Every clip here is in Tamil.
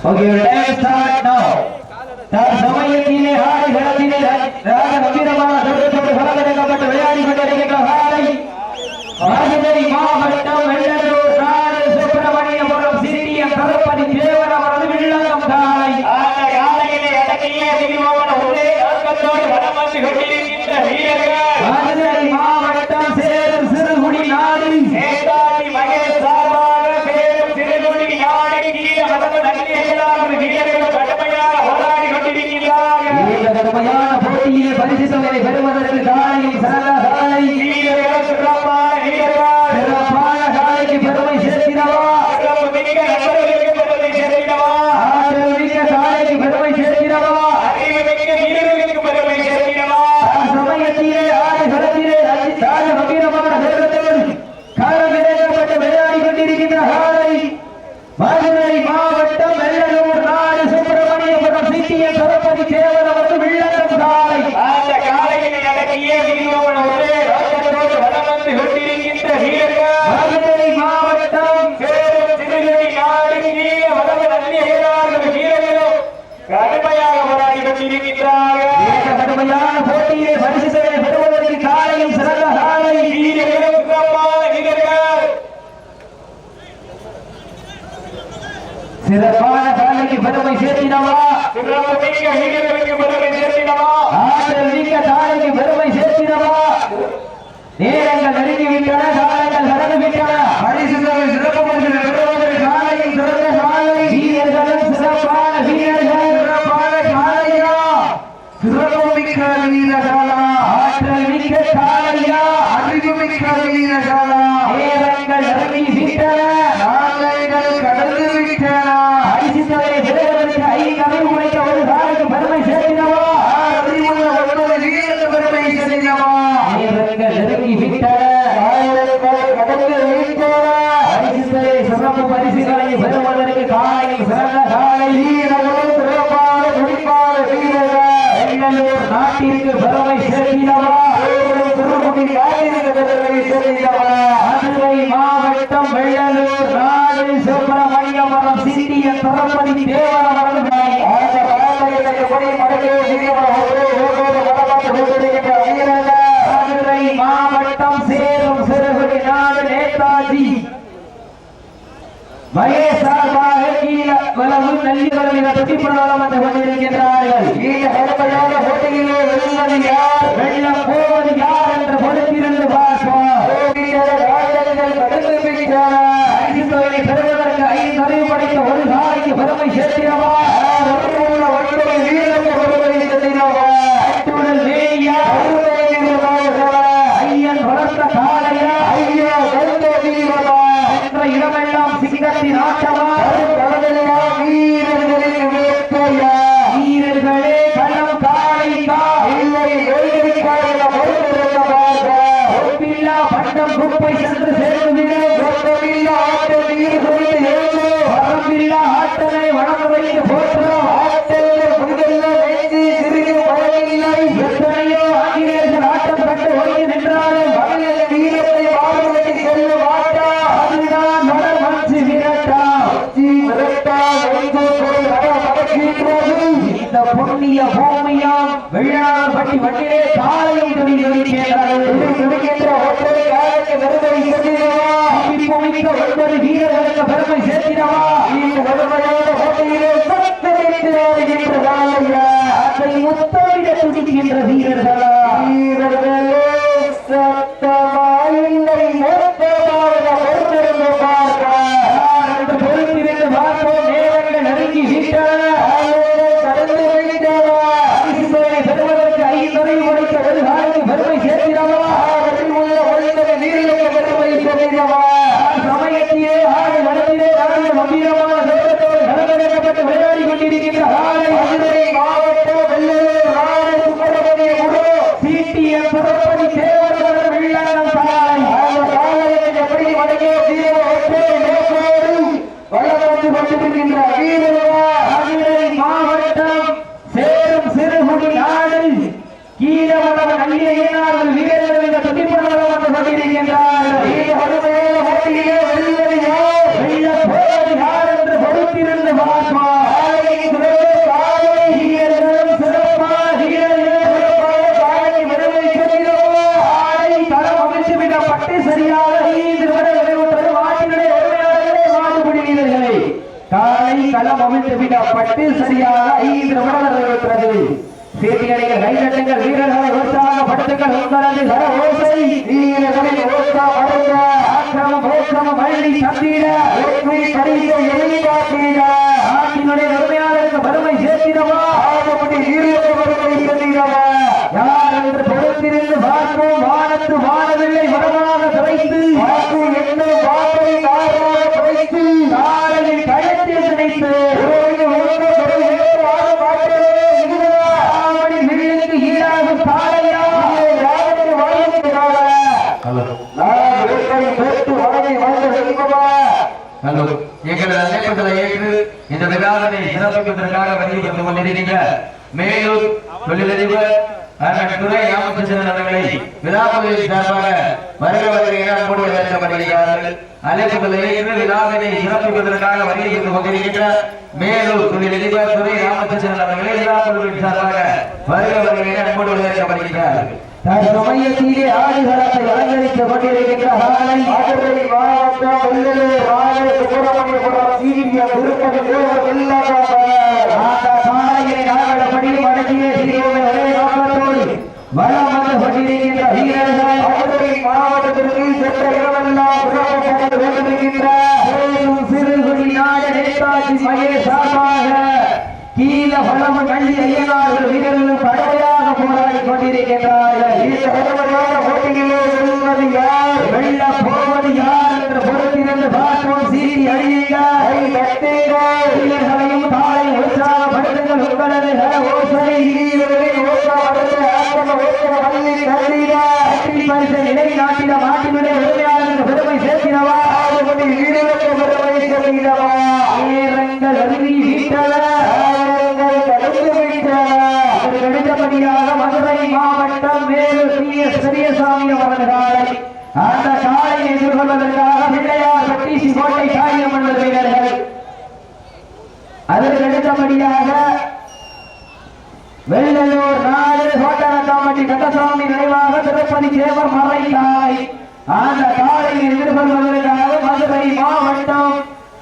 ஓகே டைம் ஸ்டார்ட் நவ தற்சமயத்திலே ஆடி களத்திலே ராக கம்பீரமான சப்தத்தோடு சமகடக்கப்பட்டு விளையாடி கொண்டிருக்கின்ற ஹாலை ராஜகிரி மாவட்டம் வெள்ளலூர் சாரல் சுப்பிரமணியபுரம் சிறிய கருப்பணி தேவர் அவரது வில்லங்கம் தாய் ஆலை ஆலையிலே அடங்கிய மிகவும் ஒரே நோக்கத்தோடு வடமாற்றி கொண்டிருக்கிறார் கடுமையான போட்டியிலே பரிசுகளை பெறுவதற்கு காலையில் சிறந்த காலை சிறப்பான காலைக்கு பெருமை சேர்த்தினவா ஆற்றல் மிக்க காலைக்கு பெருமை சேர்த்தினவா நேரங்கள் நெருங்கிவிட்டன காலங்கள் கடந்துவிட்டன பரிசுகளை சிறப்பு Gracias. பிரகாரம் அந்த ஆட்டமே வணங்க வைத்து போற்றுகிறோம். இந்திய பூமியா வெள்ளாளப்பட்டி மட்டிலே காலையை துணி ஒன்பது வீரர்களுக்கு பெருமை சேர்த்தினவா இந்த வறுமையான கோட்டையிலே நெருங்கி வீட்டாளர் எங்களது ஏற்று இந்த விழாவினை சிறப்பிப்பதற்காக வருகை தந்து கொண்டிருக்கின்ற மேலூர் தொழிலதிபர் துறை ராமகிருஷ்ணன் அவர்களை சார்பாக வருக வருக என அன்போடு வரவேற்கப்படுகிறார்கள் அழைப்புகளை ஏற்று விழாவினை சிறப்பிப்பதற்காக வருகை தந்து கொண்டிருக்கின்ற மேலூர் தொழிலதிபர் துறை ராமகிருஷ்ணன் அவர்களை விழாப்பகுதியின் சார்பாக வருக வருக என அன்போடு வரவேற்கப்படுகிறார்கள் தற்சமயத்திலே ஆடுகளத்தை அலங்கரித்துக் கொண்டிருக்கின்ற மாவட்டம் வெள்ளலூர் ராஜ சுப்பிரமணியபுரம் சீரிய திருப்பதி தேவர் வெள்ளகாவர் அந்த ஒரே நோக்கத்தோடு வளம் வந்து கொண்டிருக்கின்ற வீரர்கள் மதுரை மாவட்டத்திற்கு சென்ற இடமெல்லாம் சிறப்பு கொண்டிருக்கின்ற மேலும் சிறுகுடி நாடு நேதாஜி மகேஷ் சார்பாக கீழ வளம் கள்ளி ஐயனார்கள் வீரர்களும் கடுமையாக போராடி கொண்டிருக்கின்றார்கள் இந்த கடுமையான போட்டியிலே வெல்வது யார் வெல்ல போவது யார் என்று பொறுத்திருந்து பார்ப்போம் சீரி அழியுங்கள் வீரர்களையும் காலை உற்சாகப்படுத்துங்கள் உங்களது கர ஓசை வீரர்களை உற்சாகப்படுத்த ஆக்கம ஓக்கம வள்ளி கண்டீர வெற்றி பரிசை நிலைநாட்டிட மாட்டினுடைய உரிமையாளருக்கு பெருமை சேர்த்தினவா ஆறுபடி வீரருக்கு பெருமை சேர்த்தினவா வீரங்கள் அருவி வீட்டல ஆயிரங்கள் தடுத்து வீட்டல அதற்கு அடுத்தபடியாக மதுரை மாவட்டம் வேலூர் டி எஸ் பெரியசாமி அவர்களாலை அந்த காலை எதிர்கொள்வதற்காக பிள்ளையார் பட்டி கோட்டை காரியமன்ற வீரர்கள் அதற்கு அடுத்தபடியாக வெள்ளலூர் நாடு கோட்டரக்காமட்டி நிறைவாக திருப்பதி தேவர் மறைந்தாய். அந்த காலையை எதிர்கொள்வதற்காக மதுரை மாவட்டம்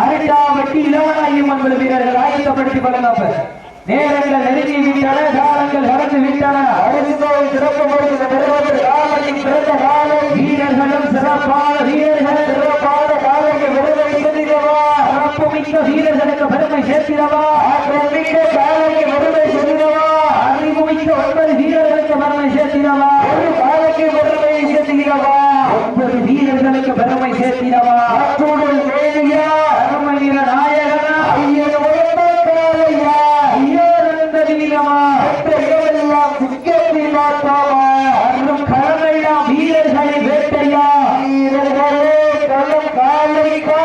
அரிட்டாவட்டி இளவனாயும் என்பது வீரர்கள் ஆயத்தப்படுத்திக் கொள்ளலாம் நேரங்கள் நெருங்கி விட்டன காலங்கள் நடந்து விட்டன. அடுத்தோ சிறப்பு கொடுத்த பெறுவது காலையின் பிறந்த காலம் வீரர்களும் சிறப்பான வீரர்கள் சிறப்பான காலைக்கு விடுதலை செய்திடவா சிறப்பு மிக்க வீரர்களுக்கு பெருமை சேர்த்திடவா? ஆற்றல் மிக்க காலைக்கு விடுதலை செய்திடவா அறிவு மிக்க ஒன்பது வீரர்களுக்கு பெருமை சேர்த்திடவா ஒரு காலைக்கு பெருமை சேர்த்திடவா ஒன்பது வீரர்களுக்கு பெருமை சேர்த்திடவா அத்தோடு தேவியா அருமை வீர நாயகனா ஐயன் உயர்ந்த காலையா ஐயோரந்த வீரமா மற்ற இடமெல்லாம் சிக்கத்தில் மாட்டாமா அன்றும் களமெல்லாம் வீரர்களை வேட்டையா வீரர்களே களம் காலைக்கா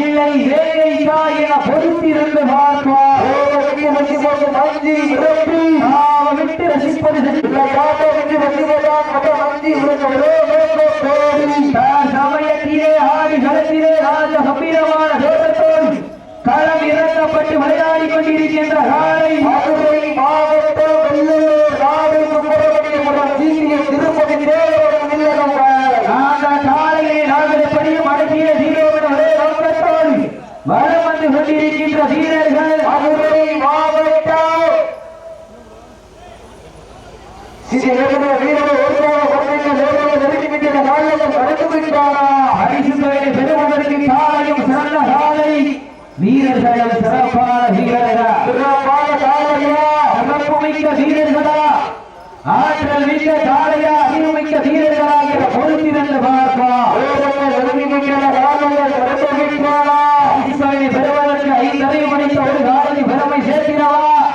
இல்லை வேலைக்கா என பொறுத்திருந்து பார்ப்பா ஓரத்துக்கு வந்து கொண்டு மஞ்சி விரட்டி நாம விட்டு ரசிப்பது இல்லை காட்டை விட்டு ரசிப்பதான் மற்ற மஞ்சி விரட்டோ சமயத்திலே ஆடி களத்திலே ராஜ கம்பீரமான தோட்டத்தோடு களம் இறக்கப்பட்டு விளையாடி கொண்டிருக்கின்ற காலை மதுரை மாவட்டம் வெள்ளலூர் நாடு சுப்பிரமணியபுரம் சீரிய திருப்பதி தேவரம் இல்லகம் அந்த காலையை நாங்கள் எப்படியும் அடக்கிய தீரோவின் ஒரே நோக்கத்தோடு வரம் வந்து கொண்டிருக்கின்ற வீரர்கள். மதுரை மாவட்டம். வீரர்கள் ஒருவராக குழந்தைங்க நேரங்கள் நெருங்கிவிட்டன காலையில் கடந்து விட்டாரா பெறுவதற்கு காலையும் சிறந்த காலை. வீரர்களும் சிறப்பான வீரர்களா? சிறப்பான காலையா? சிறப்பு மிக்க வீரர்களா? ஆற்றல் மிக்க காலையா? அறிவு மிக்க வீரர்களா? என பொறுத்திருந்து பார்ப்பா நெருங்கிவிட்டன காலையில் கடந்து விட்டாரா பரிசு தொகையை பெறுவதற்கு ஐந்தறிவு மணிக்கு ஒரு காலை பெருமை சேர்க்கிறவா ஆறறிவு மணித்த ஒன்பது வீரர்களுக்கு பெருமை சேர்க்கிறவா நெருங்கிவிட்டன காலையில் கடந்து விட்டாரா அண்ணே, இந்த drone operate பண்றீங்களா, operator? இந்த மாட்டு கிட்ட close ஆ கொண்டு வரணும். கொஞ்சம் மேல long ஆ வச்சுக்கங்க.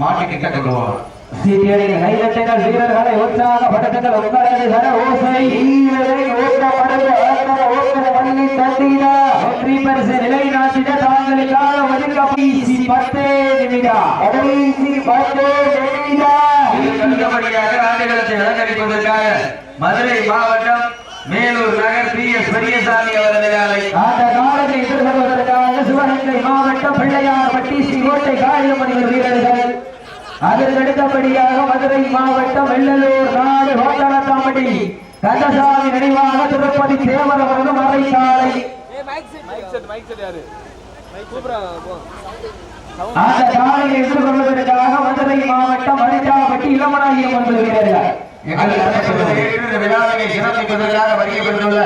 மாட்டு கிட்ட கொண்டு வரணும். சீட்டியடிகள் கைதட்டுங்கள் வீரர்களை உற்சாகப்படுத்துங்கள் உங்களது கர ஓசை. வீரரை ஓட்டப்படுத்த ஆட்டம ஓட்டம வள்ளி தந்தீரா வெற்றி பரிசு நிலைநாட்டிட ஒதுக்க கடைசி பத்தே நிமிடம் கடைசி பத்தே நிமிடம் இதற்கு அடுத்தபடியாக ஆடுகளத்தை அலங்கரிப்பதற்காக மதுரை மாவட்டம் மேலூர் நகர் பி எஸ் பெரியசாமி அவரது வேலை அந்த காலத்தை எதிர்கொள்வதற்காக சிவகங்கை மாவட்டம் பிள்ளையார் பட்டி ஸ்ரீ கோட்டை காளியம்மணிகள் வீரர்கள். அதற்கு அடுத்தபடியாக மதுரை மாவட்டம் வெள்ளலூர் நாடு ஹோட்டலத்தாமடி கந்தசாமி நினைவாக திருப்பதி தேவர் அவரது மறைசாலை அந்த சாலையை எதிர்கொள்வதற்காக மதுரை மாவட்டம் ஏற்று இந்த விழாவினை சிறப்பிப்பதற்காக வருகை பெற்றுள்ள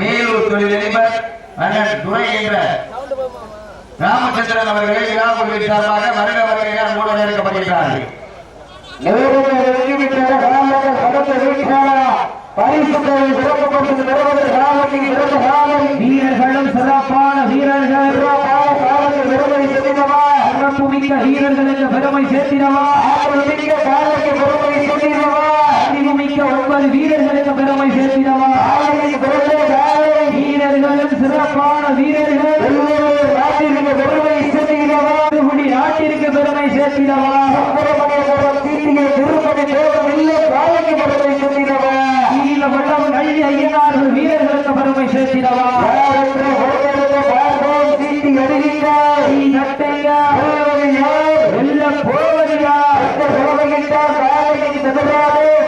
மேலூர் தொழிலதிபர் அண்ணன் துரை என்ற ராமச்சந்திரன் அவர்களை விழா குழுவின் சார்பாக வருட வருகையாக மூலம் நேர்க்கப்படுகிறார்கள். வீரர்களும் சிறப்பான வீரர்கள் சிறப்பு மிக்க வீரர்களுக்கு பெருமை சேர்த்தினவா? அறிவு மிக்க ஒன்பது வீரர்களுக்கு பெருமை சேர்த்தினவா? வீரர்களும் சிறப்பான வீரர்கள் திருமுடி நாட்டிற்கு பெருமை சேர்த்தினவா? கீழ வல்லம் நல்லி ஐயனார்கள் வீரர்களுக்கு பெருமை சேர்த்தினவா?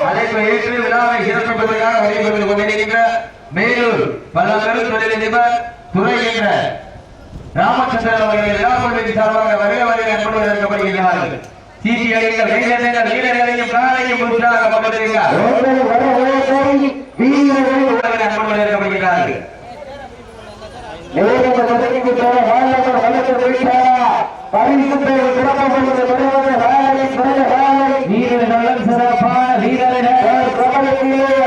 அழைப்பை ஏற்று விழாவை சிறப்பிப்பதற்காக பெற்றுக் கொண்டிருக்கின்ற மேலூர் பல்லவர் தொழிலதிபர் துரை என்ற ராமச்சந்திரன் அவர்களை விழா குழுவின் சார்பாக வருக வருக வீரர்கள் வீரர்களையும் பிராணையும் அன்போடு நேர்க்கப்படுகிறார்கள் வீரர்களும் சிறப்பான வீரர்கள்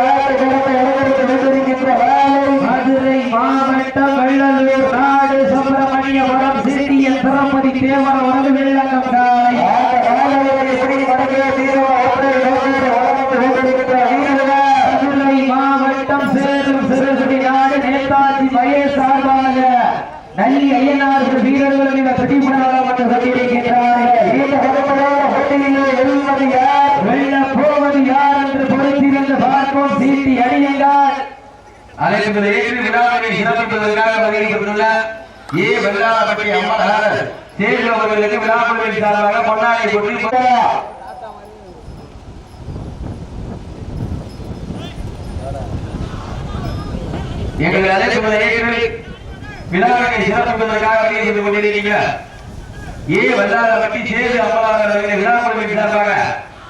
மதுரை மாவட்டம் வெள்ளலூர் நாடு சுப்பிரமணியபுரம் சிறிய திருப்பதி தேவர் வரது காலை. மதுரை மாவட்டம் நாடு நேதாஜி சார்பாக நல்லி ஐயனார்கள் வீரர்கள் என்று சொல்லியிருக்கின்றார்கள் வெல்ல போவது யார் என்று பொறுத்திருந்து பார்ப்போம் சீட்டி அடியுங்கள் அனைத்து தேவி விழாவை சிறப்பிப்பதற்காக வருகை பெற்றுள்ள ஏ வெள்ளாளப்பட்டி அம்மனார் தேர்வு அவர்களுக்கு விழா சார்பாக பொன்னாடை கொண்டு எங்கள் அழைப்பு ஏற்று விழாவினை சிறப்பிப்பதற்காக பகிர்ந்து செய்து கொண்டிருக்கிறீங்க ஏ. வல்லாளப்பட்டி சேது அம்மனார் அவர்களை விழா சார்பாக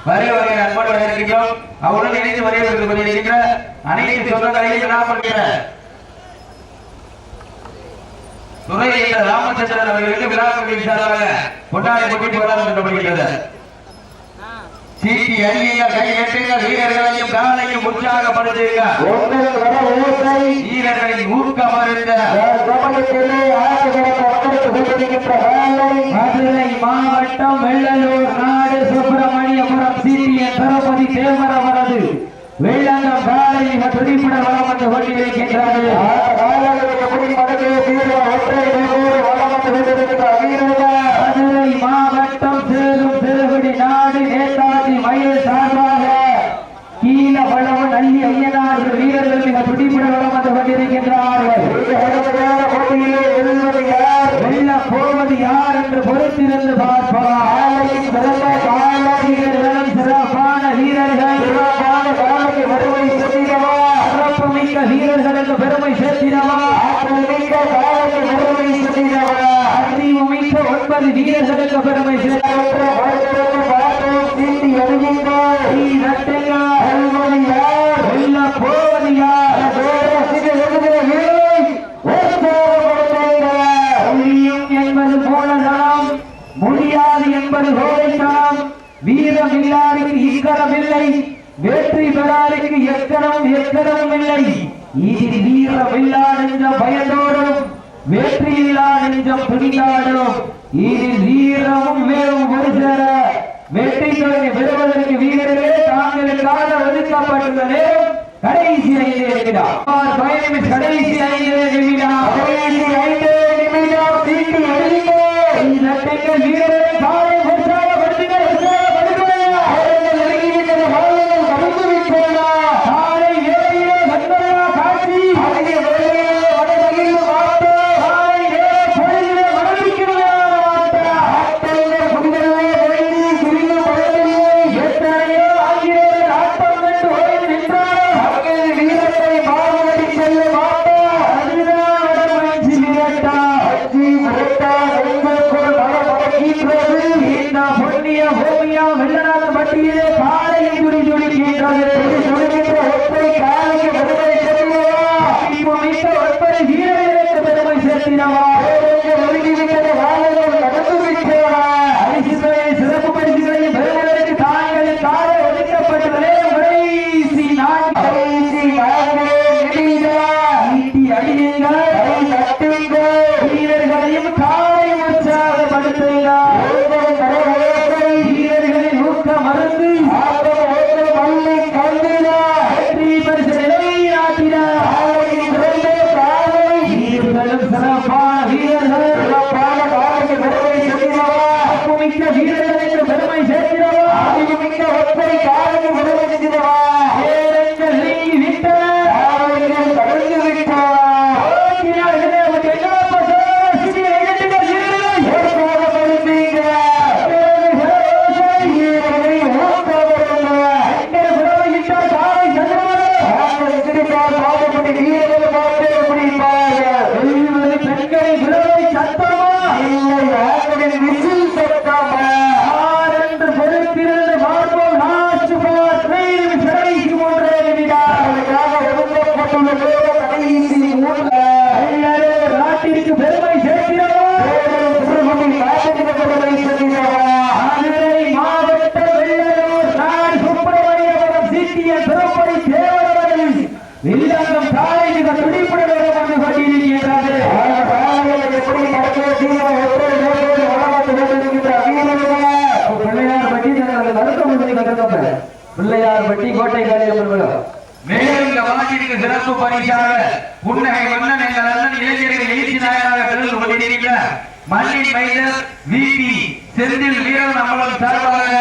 வருக வரை அன்போடு வரவேற்கின்றோம். அவருடன் இணைந்து வரவேற்று கொண்டிருக்கிற அனைத்து சொந்தங்களையும் விழா பண்ணுகிற துறையில் ராமச்சந்திரன் அவர்களுக்கு விழா குழுவின் சார்பாக கொண்டாடி கொண்டு வர வீரர்களையும் காலையும் உற்சாகப்படுத்துங்க. மாவட்டம் வெள்ளலூர் சீட்டிய திருப்பதி தேவர் அவரது வெள்ளங்கம் காலை மிக துடிப்புட வளம் வந்து கொண்டிருக்கின்றது மதுரை மாவட்டம் சேரும் சிறுகுடி நாடு நேதாஜி மயில் சார்பாக கீழ வளவு நல்லி ஐயனார்கள் வீரர்கள் மிக துடிப்புட வளம் வந்து கொண்டிருக்கின்றார்கள் வெல்ல போவது யார் என்று பொறுத்திருந்து பார்ப்போம் வீரர்களும் சிறப்பான வீரர்கள் சிறப்பு மிக்க வீரர்களுக்கு பெருமை சேர்த்தினவா அறிவு மிக்க ஒன்பது வீரர்களுக்கு பெருமை முடியாது என்பது கோழைத்தனம் வீரம் இல்லாருக்கு இக்கரமில்லை வெற்றி பெறாருக்கு எக்கணம் எக்கணம் இல்லை இதில் இல்லா நெஞ்சம் வெற்றி இல்லா இதில் வீரமும் வேறும் ஒரு சேர வெற்றி தொடங்கி விடுவதற்கு வீரர்களே தாங்களுக்காக ஒதுக்கப்பட்டுள்ள நேரம் கடைசி ஐந்து நிமிடம் கடைசி ஐந்து நிமிடம் கடைசி ஐந்து நிமிடம் தீட்டி அடிங்கள் இந்த பெண்கள் பரிசாக புன்னகை மன்னன் எங்கள் அண்ணன் இளைஞர்கள் எழுச்சி நாயனாக கலந்து கொண்டிருக்கிற மண்ணின் மைனர் விபி செந்தில் வீரன் அமலம் சார்பாக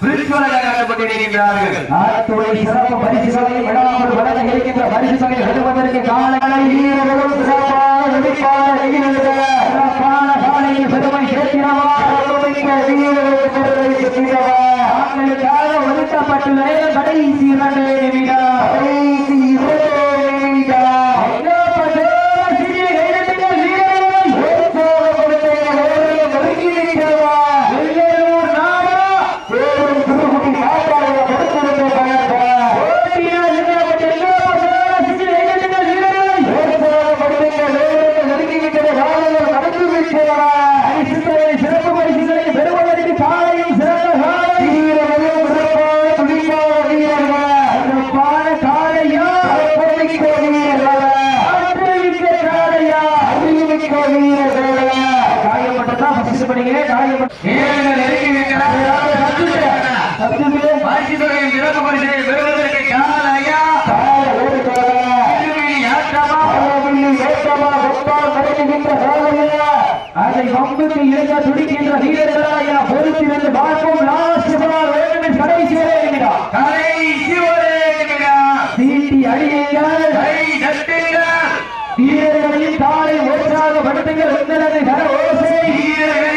கலந்து சிறப்பு வழங்க இருக்கின்ற வீரர்களும் சிறப்பான காலையில் பெருமை சேர்க்கிறவா? வீரர்களுக்கு ஒதுக்கப்பட்டுள்ள கடைசி இரண்டு நிமிடம் கடைசி இரண்டு நிமிடம் ஐயப்ப சிறிய கைதட்டுங்கள் வீரர்கள் உற்சாகப்படுத்துங்கள் நேரம் நெருங்கி நிற்கிறவா வெள்ளலூர் நாடா தேவன் திருக்குட்டி காப்பாளர் படுத்திருந்த பயன்பா ஓட்டியார் நிறுவப்பட்ட ஐயப்ப சிறிய கைதட்டுங்கள் வீரர்கள் உற்சாகப்படுத்துங்கள் நேரம் நெருங்கி விட்டது காலையில் நடந்து விட்டதா அரிசித்தலை சிறப்பு பரிசுகளை பெறுவதற்கு காலையில் சிறந்த காலை வீரர்களும் சிறப்பான துடிப்பான வீரர்கள் சிறப்பான காலையா சிறப்புமிக்க வீரர்கள் ஆற்றல்மிக்க காலையா அறிவுமிக்க வீரர்கள் காயப்பட்டதா பரிசு பண்ணிக்கிறேன் காயப்பட்ட வீரர்கள் நெருங்கி விட்டனர். சத்துமே பரிசுத்தொகையின் சிறப்பு பரிசை பெறுவதற்கு காலையா கால ஒரு கால திருமணி ஆட்டமா அதை வம்புக்கு துடிக்கின்ற பொறுத்திருந்து பார்ப்போம் லாஸ்ட் கடைசி வரை கடைசி உற்சாகப்படுத்துங்கள் உங்களது கர ஓசை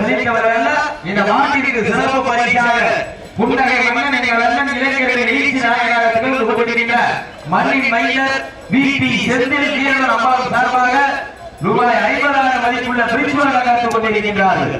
ஒருவருக்கு ஒருவர் இந்த மாட்டிற்கு சிறப்பு பரிசாக புன்னகை மன்னன் எங்கள் அண்ணன் இளைஞர்களின் எழுச்சி நாயகராக திகழ்ந்து கொண்டிருக்கின்ற மண்ணின் மைந்தர் செந்தில் சார்பாக ரூபாய் ஐம்பதாயிரம் மதிப்புள்ள பிரிச்சுவலாக கொண்டிருக்கின்றார்கள்.